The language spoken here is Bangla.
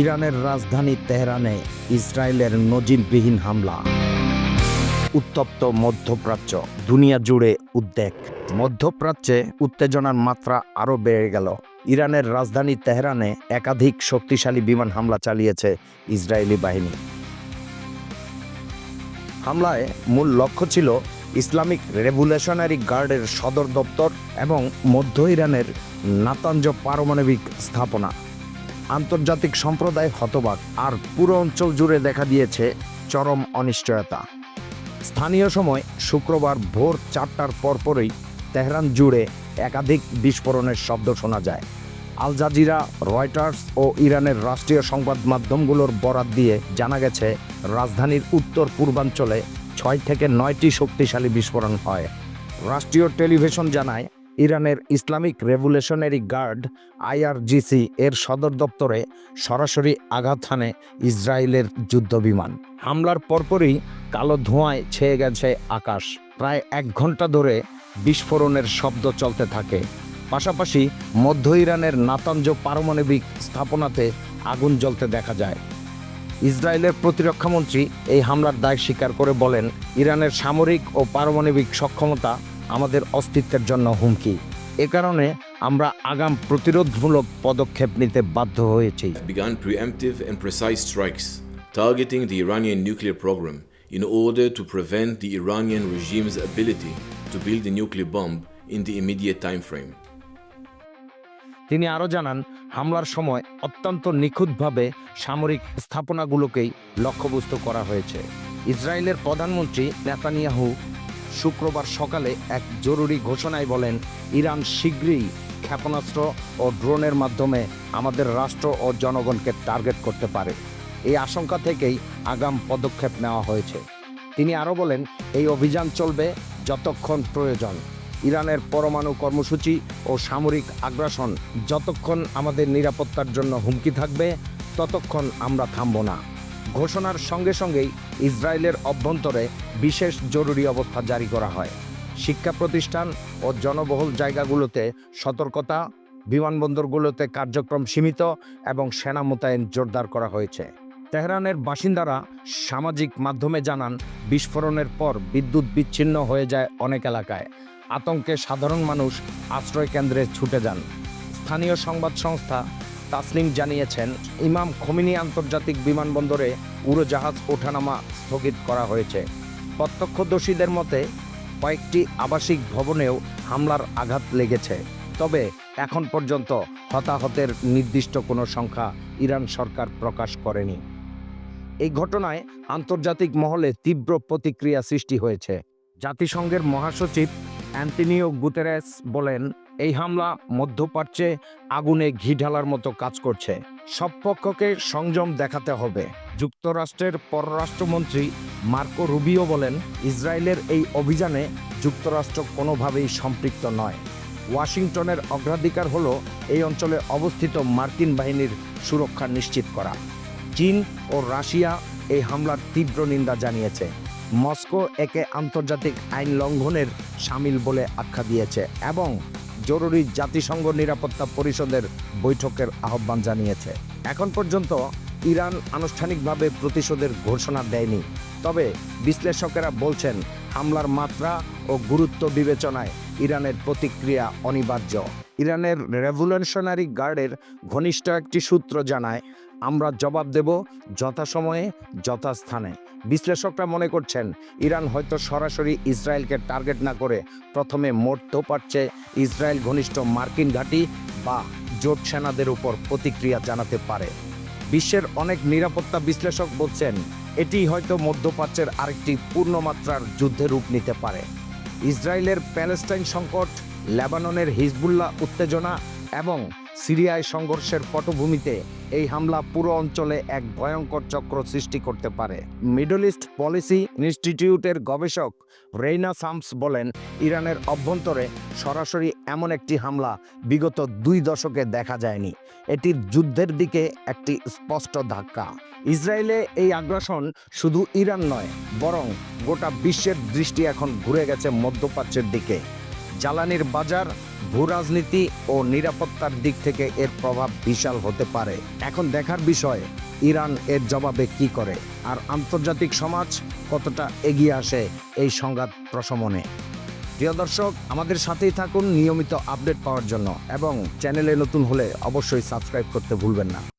ইরানের রাজধানী তেহরানে ইসরায়েলের নজিরবিহীন হামলা। উত্তপ্ত মধ্যপ্রাচ্য, দুনিয়া জুড়ে উদ্বেগ। মধ্যপ্রাচ্যে উত্তেজনার মাত্রা আরও বেড়ে গেল। ইরানের রাজধানী তেহরানে একাধিক শক্তিশালী বিমান হামলা চালিয়েছে ইসরায়েলি বাহিনী। হামলায় মূল লক্ষ্য ছিল ইসলামিক রেভুলেশনারি গার্ডের সদর দপ্তর এবং মধ্য ইরানের নাতাঞ্জ পারমাণবিক স্থাপনা। আন্তর্জাতিক সম্প্রদায় হতবাক আর পুরো অঞ্চল জুড়ে দেখা দিয়েছে চরম অনিশ্চয়তা। স্থানীয় সময় শুক্রবার ভোর চারটার পরপরই তেহরান জুড়ে একাধিক বিস্ফোরণের শব্দ শোনা যায়। আল জাজিরা, রয়টার্স ও ইরানের রাষ্ট্রীয় সংবাদ মাধ্যমগুলোর বরাত দিয়ে জানা গেছে, রাজধানীর উত্তর পূর্বাঞ্চলে ছয় থেকে নয়টি শক্তিশালী বিস্ফোরণ হয়। রাষ্ট্রীয় টেলিভিশন জানায় ইরানের ইসলামিক রেভুলেশনারি গার্ড আইআরজিসি এর সদর দপ্তরে সরাসরি আঘাত হানে ইসরায়েলের যুদ্ধবিমান। হামলার পরপরই কালো ধোঁয়ায় ছেয়ে গেছে আকাশ। প্রায় এক ঘণ্টা ধরে বিস্ফোরণের শব্দ চলতে থাকে। পাশাপাশি মধ্য ইরানের নাতাঞ্জ পারমাণবিক স্থাপনাতে আগুন জ্বলতে দেখা যায়। ইসরায়েলের প্রতিরক্ষামন্ত্রী এই হামলার দায় স্বীকার করে বলেন, ইরানের সামরিক ও পারমাণবিক সক্ষমতা আমাদের অস্তিত্বের জন্য হুমকি। এ কারণে আমরা আগাম প্রতিরোধমূলক পদক্ষেপ নিতে বাধ্য হয়েছি। Began preemptive and precise strikes targeting the nuclear program in order to prevent to build nuclear bomb in immediate time frame তিনি আরও জানান হামলার সময় অত্যন্ত নিখুঁতভাবে সামরিক স্থাপনাগুলোকেই লক্ষ্যবস্তু করা হয়েছে। ইসরায়েলের প্রধানমন্ত্রী নেতানিয়াহু শুক্রবার সকালে এক জরুরি ঘোষণায় বলেন, ইরান শীঘ্রই ক্ষেপণাস্ত্র ও ড্রোনের মাধ্যমে আমাদের রাষ্ট্র ও জনগণকে টার্গেট করতে পারে। এই আশঙ্কা থেকেই আগাম পদক্ষেপ নেওয়া হয়েছে। তিনি আরও বলেন, এই অভিযান চলবে যতক্ষণ প্রয়োজন। ইরানের পরমাণু কর্মসূচি ও সামরিক আগ্রাসন যতক্ষণ আমাদের নিরাপত্তার জন্য হুমকি থাকবে, ততক্ষণ আমরা থামব না। ঘোষণার সঙ্গে সঙ্গেই ইসরায়েলের অভ্যন্তরে বিশেষ জরুরি অবস্থা জারি করা হয়। শিক্ষা প্রতিষ্ঠান ও জনবহুল জায়গাগুলোতে সতর্কতা, বিমানবন্দরগুলোতে কার্যক্রম সীমিত এবং সেনা মোতায়েন জোরদার করা হয়েছে। তেহরানের বাসিন্দারা সামাজিক মাধ্যমে জানান, বিস্ফোরণের পর বিদ্যুৎ বিচ্ছিন্ন হয়ে যায় অনেক এলাকায়। আতঙ্কে সাধারণ মানুষ আশ্রয় কেন্দ্রে ছুটে যান। স্থানীয় সংবাদ সংস্থা তাসনিম জানিয়েছেন, ইমাম খমিনি আন্তর্জাতিক বিমানবন্দরে উড়োজাহাজ ওঠানামা স্থগিত করা হয়েছে। প্রত্যক্ষদর্শীদের মতে, কয়েকটি আবাসিক ভবনেও হামলার আঘাত লেগেছে। তবে এখন পর্যন্ত হতাহতের নির্দিষ্ট কোনো সংখ্যা ইরান সরকার প্রকাশ করেনি। এই ঘটনায় আন্তর্জাতিক মহলে তীব্র প্রতিক্রিয়া সৃষ্টি হয়েছে। জাতিসংঘের মহাসচিব অ্যান্টনিও গুতেরেস বলেন, এই হামলা মধ্যপ্রাচ্যে আগুনে ঘি ঢালার মতো কাজ করছে। সব পক্ষকে সংযম দেখাতে হবে। যুক্তরাষ্ট্রের পররাষ্ট্রমন্ত্রী মার্কো রুবিও বলেন, ইসরায়েলের এই অভিযানে যুক্তরাষ্ট্র কোনোভাবেই সম্পৃক্ত নয়। ওয়াশিংটনের অগ্রাধিকার হলো এই অঞ্চলে অবস্থিত মার্কিন বাহিনীর সুরক্ষা নিশ্চিত করা। চীন ও রাশিয়া এই হামলার তীব্র নিন্দা জানিয়েছে। মস্কো একে আন্তর্জাতিক আইন লঙ্ঘনের সামিল বলে আখ্যা দিয়েছে এবং জরুরি জাতিসংঘ নিরাপত্তা পরিষদের বৈঠকের আহ্বান জানিয়েছে। এখন পর্যন্ত ইরান আনুষ্ঠানিকভাবে প্রতিশোধের ঘোষণা দেয়নি। তবে বিশ্লেষকেরা বলছেন, হামলার মাত্রা ও গুরুত্ব বিবেচনায় ইরানের প্রতিক্রিয়া অনিবার্য। ইরানের রেভলিউশনারি গার্ডের ঘনিষ্ঠ একটি সূত্র জানায় আমরা জবাব দেব যথাসময়ে, যথাস্থানে। বিশ্লেষকরা মনে করছেন, ইরান হয়তো সরাসরি ইসরায়েলকে টার্গেট না করে প্রথমে মরতেও পারছে ইসরায়েল ঘনিষ্ঠ মার্কিন ঘাঁটি বা জোট সেনাদের উপর প্রতিক্রিয়া জানাতে পারে। বিশ্বের অনেক নিরাপত্তা বিশ্লেষক বলছেন, এটি হয়তো মধ্যপ্রাচ্যের আরেকটি পূর্ণমাত্রার যুদ্ধে রূপ নিতে পারে। ইসরায়েলের প্যালেস্টাইন সংকট, লেবাননের হিজবুল্লাহ উত্তেজনা এবং সিরিয়ায় সংঘর্ষের পটভূমিতে এই হামলা পুরো অঞ্চলে এক ভয়ঙ্কর চক্র সৃষ্টি করতে পারে। মিডল ইস্ট পলিসি ইনস্টিটিউটের গবেষক রেইনা সামস বলেন, ইরানের অভ্যন্তরে সরাসরি এমন একটি হামলা বিগত দুই দশকে দেখা যায়নি। এটির যুদ্ধের দিকে একটি স্পষ্ট ধাক্কা। ইসরায়েলে এই আগ্রাসন শুধু ইরান নয়, বরং গোটা বিশ্বের দৃষ্টি এখন ঘুরে গেছে মধ্যপ্রাচ্যের দিকে। জ্বালানির বাজার ভূ রাজনীতি ও নিরাপত্তার দিক থেকে এর প্রভাব বিশাল হতে পারে। এখন দেখার বিষয়, ইরান এর জবাবে কি করে? আর আন্তর্জাতিক সমাজ কতটা এগিয়ে আসে এই সংঘাত প্রশমনে? প্রিয় দর্শক, আমাদের সাথেই থাকুন নিয়মিত আপডেট পাওয়ার জন্য এবং চ্যানেলে নতুন হলে অবশ্যই সাবস্ক্রাইব করতে ভুলবেন না।